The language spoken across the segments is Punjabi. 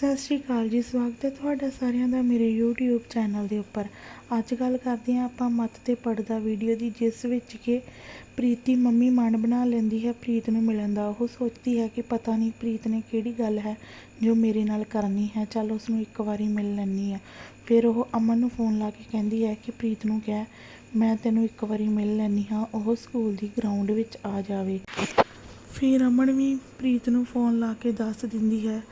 ਸਤਿ ਸ਼੍ਰੀ ਅਕਾਲ ਜੀ, ਸਵਾਗਤ ਹੈ ਤੁਹਾਡਾ ਸਾਰਿਆਂ ਦਾ ਮੇਰੇ YouTube ਚੈਨਲ ਦੇ ਉੱਪਰ। ਅੱਜ ਗੱਲ ਕਰਦੇ ਹਾਂ ਆਪਾਂ ਮੱਤ ਤੇ ਪੜਦਾ ਵੀਡੀਓ ਦੀ, ਜਿਸ ਵਿੱਚ ਕਿ ਪ੍ਰੀਤੀ ਮੰਮੀ ਮਨ ਬਣਾ ਲੈਂਦੀ ਹੈ, ਪ੍ਰੀਤ ਨੂੰ ਮਿਲਣ ਦਾ। ਉਹ ਸੋਚਦੀ ਹੈ ਕਿ ਪਤਾ ਨਹੀਂ ਪ੍ਰੀਤ ਨੇ ਕਿਹੜੀ ਗੱਲ ਹੈ ਜੋ ਮੇਰੇ ਨਾਲ ਕਰਨੀ ਹੈ। ਚੱਲ ਉਸ ਨੂੰ ਇੱਕ ਵਾਰੀ ਮਿਲ ਲੈਂਦੀ ਆ ਫਿਰ ਉਹ ਅਮਨ ਨੂੰ ਫੋਨ ਲਾ ਕੇ ਕਹਿੰਦੀ ਹੈ ਕਿ ਪ੍ਰੀਤ ਨੂੰ ਕਹਿ, ਮੈਂ ਤੈਨੂੰ ਇੱਕ ਵਾਰੀ ਮਿਲ ਲੈਂਦੀ ਹਾਂ, ਉਹ ਸਕੂਲ ਦੀ ਗਰਾਊਂਡ ਵਿੱਚ ਆ ਜਾਵੇ। ਫਿਰ ਅਮਨ ਵੀ ਪ੍ਰੀਤ ਨੂੰ ਫੋਨ ਲਾ ਕੇ ਦੱਸ ਦਿੰਦੀ ਹੈ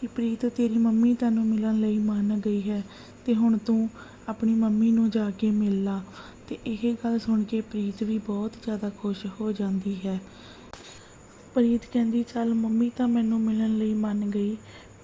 ਕਿ ਪ੍ਰੀਤ, ਤੇਰੀ ਮੰਮੀ ਤੈਨੂੰ ਮਿਲਣ ਲਈ ਮੰਨ ਗਈ ਹੈ ਤੇ ਹੁਣ ਤੂੰ ਆਪਣੀ ਮੰਮੀ ਨੂੰ ਜਾ ਕੇ ਮਿਲ ਲਾ। ਤੇ ਇਹ ਗੱਲ ਸੁਣ ਕੇ ਪ੍ਰੀਤ ਵੀ ਬਹੁਤ ਜ਼ਿਆਦਾ ਖੁਸ਼ ਹੋ ਜਾਂਦੀ ਹੈ। ਪ੍ਰੀਤ ਕਹਿੰਦੀ, ਚੱਲ ਮੰਮੀ ਤਾਂ ਮੈਨੂੰ ਮਿਲਣ ਲਈ ਮੰਨ ਗਈ।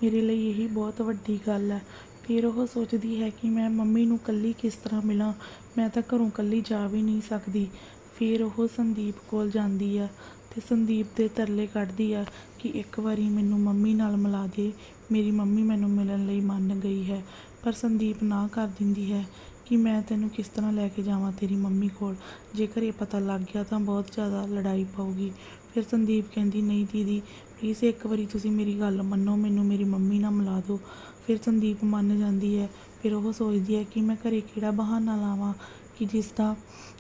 ਮੇਰੇ ਲਈ ਇਹੀ ਬਹੁਤ ਵੱਡੀ ਗੱਲ ਹੈ। ਫਿਰ ਉਹ ਸੋਚਦੀ ਹੈ ਕਿ ਮੈਂ ਮੰਮੀ ਨੂੰ ਕੱਲੀ ਕਿਸ ਤਰ੍ਹਾਂ ਮਿਲਾਂ? ਮੈਂ ਤਾਂ ਘਰੋਂ ਕੱਲੀ ਜਾ ਵੀ ਨਹੀਂ ਸਕਦੀ। ਫਿਰ ਉਹ ਸੰਦੀਪ ਕੋਲ ਜਾਂਦੀ ਆ ਤੇ ਸੰਦੀਪ ਦੇ ਤਰਲੇ ਕੱਢਦੀ ਆ ਕਿ ਇੱਕ ਵਾਰੀ ਮੈਨੂੰ ਮੰਮੀ ਨਾਲ ਮਿਲਾ ਦੇ, ਮੇਰੀ ਮੰਮੀ ਮੈਨੂੰ ਮਿਲਣ ਲਈ ਮੰਨ ਗਈ ਹੈ, ਪਰ ਸੰਦੀਪ ਨਾ ਕਰ ਦਿੰਦੀ ਹੈ ਕਿ ਮੈਂ ਤੈਨੂੰ ਕਿਸ ਤਰ੍ਹਾਂ ਲੈ ਕੇ ਜਾਵਾਂ ਤੇਰੀ ਮੰਮੀ ਕੋਲ। ਜੇਕਰ ਇਹ ਪਤਾ ਲੱਗ ਗਿਆ ਤਾਂ ਬਹੁਤ ਜ਼ਿਆਦਾ ਲੜਾਈ ਪਊਗੀ। ਫਿਰ ਸੰਦੀਪ ਕਹਿੰਦੀ, ਨਹੀਂ ਦੀਦੀ ਪਲੀਜ਼ ਇੱਕ ਵਾਰੀ ਤੁਸੀਂ ਮੇਰੀ ਗੱਲ ਮੰਨੋ, ਮੈਨੂੰ ਮੇਰੀ ਮੰਮੀ ਨਾਲ ਮਿਲਾ ਦਿਓ। ਫਿਰ ਸੰਦੀਪ ਮੰਨ ਜਾਂਦੀ ਹੈ। ਫਿਰ ਉਹ ਸੋਚਦੀ ਹੈ ਕਿ ਮੈਂ ਘਰੇ ਕਿਹੜਾ ਬਹਾਨਾ ਲਾਵਾਂ ਕਿ ਜਿਸ ਦਾ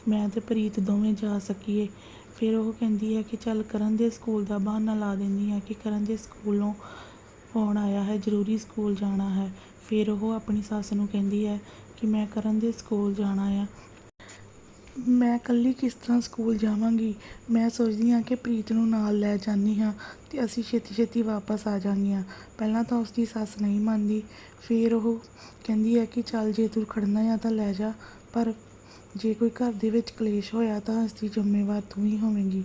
ਮੈਂ ਤੇ ਪ੍ਰੀਤ ਦੋਵੇਂ ਜਾ ਸਕੀਏ। ਫਿਰ ਉਹ ਕਹਿੰਦੀ ਹੈ ਕਿ ਚੱਲ ਕਰਨ ਦੇ ਸਕੂਲ ਦਾ ਬਹਾਨਾ ਲਾ ਦਿੰਦੀ ਹੈ ਕਿ ਕਰਨ ਦੇ ਸਕੂਲੋਂ ਫੋਨ ਆਇਆ ਹੈ, ਜ਼ਰੂਰੀ ਸਕੂਲ ਜਾਣਾ ਹੈ। ਫਿਰ ਉਹ ਆਪਣੀ ਸੱਸ ਨੂੰ ਕਹਿੰਦੀ ਹੈ ਕਿ ਮੈਂ ਕਰਨ ਦੇ ਸਕੂਲ ਜਾਣਾ ਆ। ਮੈਂ ਇਕੱਲੀ ਕਿਸ ਤਰ੍ਹਾਂ ਸਕੂਲ ਜਾਵਾਂਗੀ? ਮੈਂ ਸੋਚਦੀ ਹਾਂ ਕਿ ਪ੍ਰੀਤ ਨੂੰ ਨਾਲ ਲੈ ਜਾਂਦੀ ਹਾਂ ਤੇ ਅਸੀਂ ਛੇਤੀ ਛੇਤੀ ਵਾਪਸ ਆ ਜਾਂਗੀਆਂ। ਪਹਿਲਾਂ ਤਾਂ ਉਸਦੀ ਸੱਸ ਨਹੀਂ ਮੰਨਦੀ। ਫਿਰ ਉਹ ਕਹਿੰਦੀ ਹੈ ਕਿ ਚੱਲ ਜੇ ਤੂੰ ਖੜਨਾ ਆ ਤਾਂ ਲੈ ਜਾ, ਪਰ ਜੇ ਕੋਈ ਘਰ ਦੇ ਵਿੱਚ ਕਲੇਸ਼ ਹੋਇਆ ਤਾਂ ਇਸ ਦੀ ਜ਼ਿੰਮੇਵਾਰ ਤੂੰ ਹੀ ਹੋਵੇਂਗੀ।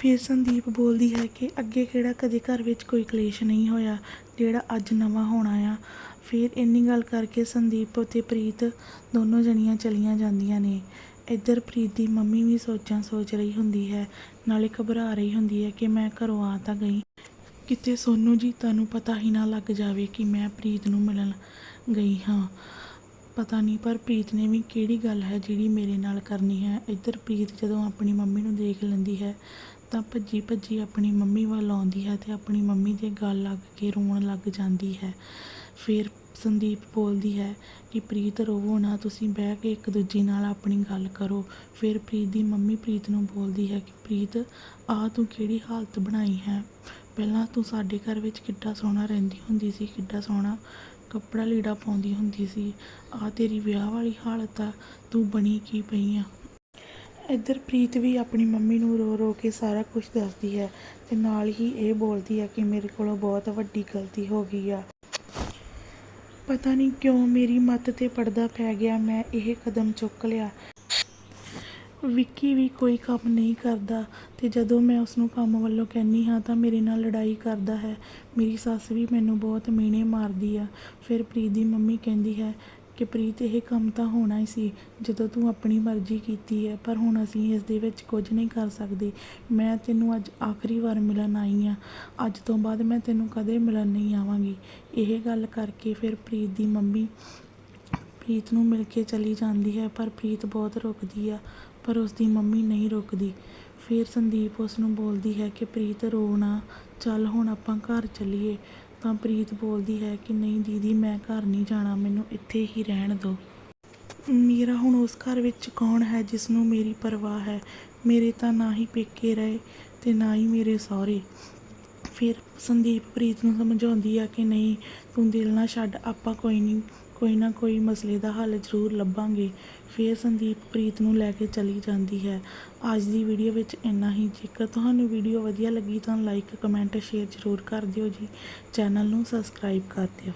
ਫਿਰ ਸੰਦੀਪ ਬੋਲਦੀ ਹੈ ਕਿ ਅੱਗੇ ਕਿਹੜਾ ਕਦੇ ਘਰ ਵਿੱਚ ਕੋਈ ਕਲੇਸ਼ ਨਹੀਂ ਹੋਇਆ, ਜਿਹੜਾ ਅੱਜ ਨਵਾਂ ਹੋਣਾ ਆ। ਫਿਰ ਇੰਨੀ ਗੱਲ ਕਰਕੇ ਸੰਦੀਪ ਅਤੇ ਪ੍ਰੀਤ ਦੋਨੋਂ ਜਣੀਆਂ ਚਲੀਆਂ ਜਾਂਦੀਆਂ ਨੇ। ਇੱਧਰ ਪ੍ਰੀਤ ਦੀ ਮੰਮੀ ਵੀ ਸੋਚਾਂ ਸੋਚ ਰਹੀ ਹੁੰਦੀ ਹੈ, ਨਾਲੇ ਘਬਰਾ ਰਹੀ ਹੁੰਦੀ ਹੈ ਕਿ ਮੈਂ ਘਰੋਂ ਆ ਤਾਂ ਗਈ। ਕਿਤੇ ਸੋਨੂ ਜੀ ਤੁਹਾਨੂੰ ਪਤਾ ਹੀ ਨਾ ਲੱਗ ਜਾਵੇ ਕਿ ਮੈਂ ਪ੍ਰੀਤ ਨੂੰ ਮਿਲਣ ਗਈ ਹਾਂ। ਪਤਾ ਨਹੀਂ, ਪਰ ਪ੍ਰੀਤ ਨੇ ਵੀ ਕਿਹੜੀ ਗੱਲ ਹੈ ਜਿਹੜੀ ਮੇਰੇ ਨਾਲ ਕਰਨੀ ਹੈ? ਇੱਧਰ ਪ੍ਰੀਤ ਜਦੋਂ ਆਪਣੀ ਮੰਮੀ ਨੂੰ ਦੇਖ ਲੈਂਦੀ ਹੈ, ਤਾਂ ਭੱਜੀ ਭੱਜੀ ਆਪਣੀ ਮੰਮੀ ਵੱਲ ਆਉਂਦੀ ਹੈ ਤੇ ਆਪਣੀ ਮੰਮੀ ਦੇ ਗੱਲ ਲੱਗ ਕੇ ਰੋਣ ਲੱਗ ਜਾਂਦੀ ਹੈ। ਫਿਰ ਸੰਦੀਪ ਬੋਲਦੀ ਹੈ ਕਿ, ਪ੍ਰੀਤ, ਰੋਵੋ ਨਾ, ਤੁਸੀਂ ਬਹਿ ਕੇ ਇੱਕ ਦੂਜੀ ਨਾਲ ਆਪਣੀ ਗੱਲ ਕਰੋ। ਫਿਰ ਪ੍ਰੀਤ ਦੀ ਮੰਮੀ ਪ੍ਰੀਤ ਨੂੰ ਬੋਲਦੀ ਹੈ ਕਿ, ਪ੍ਰੀਤ ਆ ਤੂੰ ਕਿਹੜੀ ਹਾਲਤ ਬਣਾਈ ਹੈ? ਪਹਿਲਾਂ ਤੂੰ ਸਾਡੇ ਘਰ ਵਿੱਚ ਕਿੱਡਾ ਸੋਹਣਾ ਰਹਿੰਦੀ ਹੁੰਦੀ ਸੀ, ਕਿੱਡਾ ਸੋਹਣਾ ਕੱਪੜਾ ਲੀੜਾ ਪਾਉਂਦੀ ਹੁੰਦੀ ਸੀ। ਆ ਤੇਰੀ ਵਿਆਹ ਵਾਲੀ ਹਾਲਤ ਆ, ਤੂੰ ਬਣੀ ਕੀ ਪਈ ਆ? ਇੱਧਰ ਪ੍ਰੀਤ ਵੀ ਆਪਣੀ ਮੰਮੀ ਨੂੰ ਰੋ ਰੋ ਕੇ ਸਾਰਾ ਕੁਝ ਦੱਸਦੀ ਹੈ ਤੇ ਨਾਲ ਹੀ ਇਹ ਬੋਲਦੀ ਹੈ ਕਿ ਮੇਰੇ ਕੋਲੋਂ ਬਹੁਤ ਵੱਡੀ ਗਲਤੀ ਹੋ ਗਈ ਆ। ਪਤਾ ਨਹੀਂ ਕਿਉਂ ਮੇਰੀ ਮੱਤ ਤੇ ਪੜਦਾ ਪੈ ਗਿਆ, ਮੈਂ ਇਹ ਕਦਮ ਚੁੱਕ ਲਿਆ। ਵਿੱਕੀ ਵੀ ਕੋਈ ਕੰਮ ਨਹੀਂ ਕਰਦਾ ਅਤੇ ਜਦੋਂ ਮੈਂ ਉਸਨੂੰ ਕੰਮ ਵੱਲੋਂ ਕਹਿੰਦੀ ਹਾਂ ਤਾਂ ਮੇਰੇ ਨਾਲ ਲੜਾਈ ਕਰਦਾ ਹੈ। ਮੇਰੀ ਸੱਸ ਵੀ ਮੈਨੂੰ ਬਹੁਤ ਮਿਹਣੇ ਮਾਰਦੀ ਆ। ਫਿਰ ਪ੍ਰੀਤ ਦੀ ਮੰਮੀ ਕਹਿੰਦੀ ਹੈ ਕਿ ਪ੍ਰੀਤ, ਇਹ ਕੰਮ ਤਾਂ ਹੋਣਾ ਹੀ ਸੀ, ਜਦੋਂ ਤੂੰ ਆਪਣੀ ਮਰਜ਼ੀ ਕੀਤੀ ਹੈ, ਪਰ ਹੁਣ ਅਸੀਂ ਇਸ ਦੇ ਵਿੱਚ ਕੁਝ ਨਹੀਂ ਕਰ ਸਕਦੇ। ਮੈਂ ਤੈਨੂੰ ਅੱਜ ਆਖਰੀ ਵਾਰ ਮਿਲਣ ਆਈ ਹਾਂ। ਅੱਜ ਤੋਂ ਬਾਅਦ ਮੈਂ ਤੈਨੂੰ ਕਦੇ ਮਿਲਣ ਨਹੀਂ ਆਵਾਂਗੀ। ਇਹ ਗੱਲ ਕਰਕੇ ਫਿਰ ਪ੍ਰੀਤ ਦੀ ਮੰਮੀ ਪ੍ਰੀਤ ਨੂੰ ਮਿਲ ਕੇ ਚਲੀ ਜਾਂਦੀ ਹੈ, ਪਰ ਪ੍ਰੀਤ ਬਹੁਤ ਰੁਕਦੀ ਆ, ਪਰ ਉਸ ਦੀ ਮੰਮੀ ਨਹੀਂ ਰੁਕਦੀ। ਫਿਰ ਸੰਦੀਪ ਉਸ ਨੂੰ ਬੋਲਦੀ ਹੈ ਕਿ ਪ੍ਰੀਤ ਰੋ ਨਾ, ਚੱਲ ਹੁਣ ਆਪਾਂ ਘਰ ਚੱਲੀਏ। ਤਾਂ ਪ੍ਰੀਤ ਬੋਲਦੀ ਹੈ ਕਿ ਨਹੀਂ ਦੀਦੀ, ਮੈਂ ਘਰ ਨਹੀਂ ਜਾਣਾ, ਮੈਨੂੰ ਇੱਥੇ ਹੀ ਰਹਿਣ ਦਿਓ ਮੇਰਾ ਹੁਣ ਉਸ ਘਰ ਵਿੱਚ ਕੌਣ ਹੈ ਜਿਸ ਨੂੰ ਮੇਰੀ ਪਰਵਾਹ ਹੈ? ਮੇਰੇ ਤਾਂ ਨਾ ਹੀ ਪੇਕੇ ਰਹੇ ਤੇ ਨਾ ਹੀ ਮੇਰੇ ਸਹੁਰੇ। ਫਿਰ ਸੰਦੀਪ ਪ੍ਰੀਤ ਨੂੰ ਸਮਝਾਉਂਦੀ ਆ ਕਿ ਨਹੀਂ, ਤੂੰ ਦਿਲ ਨਾ ਛੱਡ, ਆਪਾਂ ਕੋਈ ਨਹੀਂ। ਕੋਈ ਨਾ ਕੋਈ ਮਸਲੇ ਦਾ ਹੱਲ ਜ਼ਰੂਰ ਲੱਭਾਂਗੇ। ਫਿਰ ਸੰਦੀਪ ਪ੍ਰੀਤ ਨੂੰ ਲੈ ਕੇ ਚਲੀ ਜਾਂਦੀ ਹੈ। ਅੱਜ ਦੀ ਵੀਡੀਓ ਵਿੱਚ ਇੰਨਾ ਹੀ। ਜੇਕਰ ਤੁਹਾਨੂੰ ਵੀਡੀਓ ਵਧੀਆ ਲੱਗੀ ਤਾਂ ਲਾਈਕ, ਕਮੈਂਟ, ਸ਼ੇਅਰ ਜ਼ਰੂਰ ਕਰ ਦਿਓ ਜੀ। ਚੈਨਲ ਨੂੰ ਸਬਸਕ੍ਰਾਈਬ ਕਰ ਦਿਓ।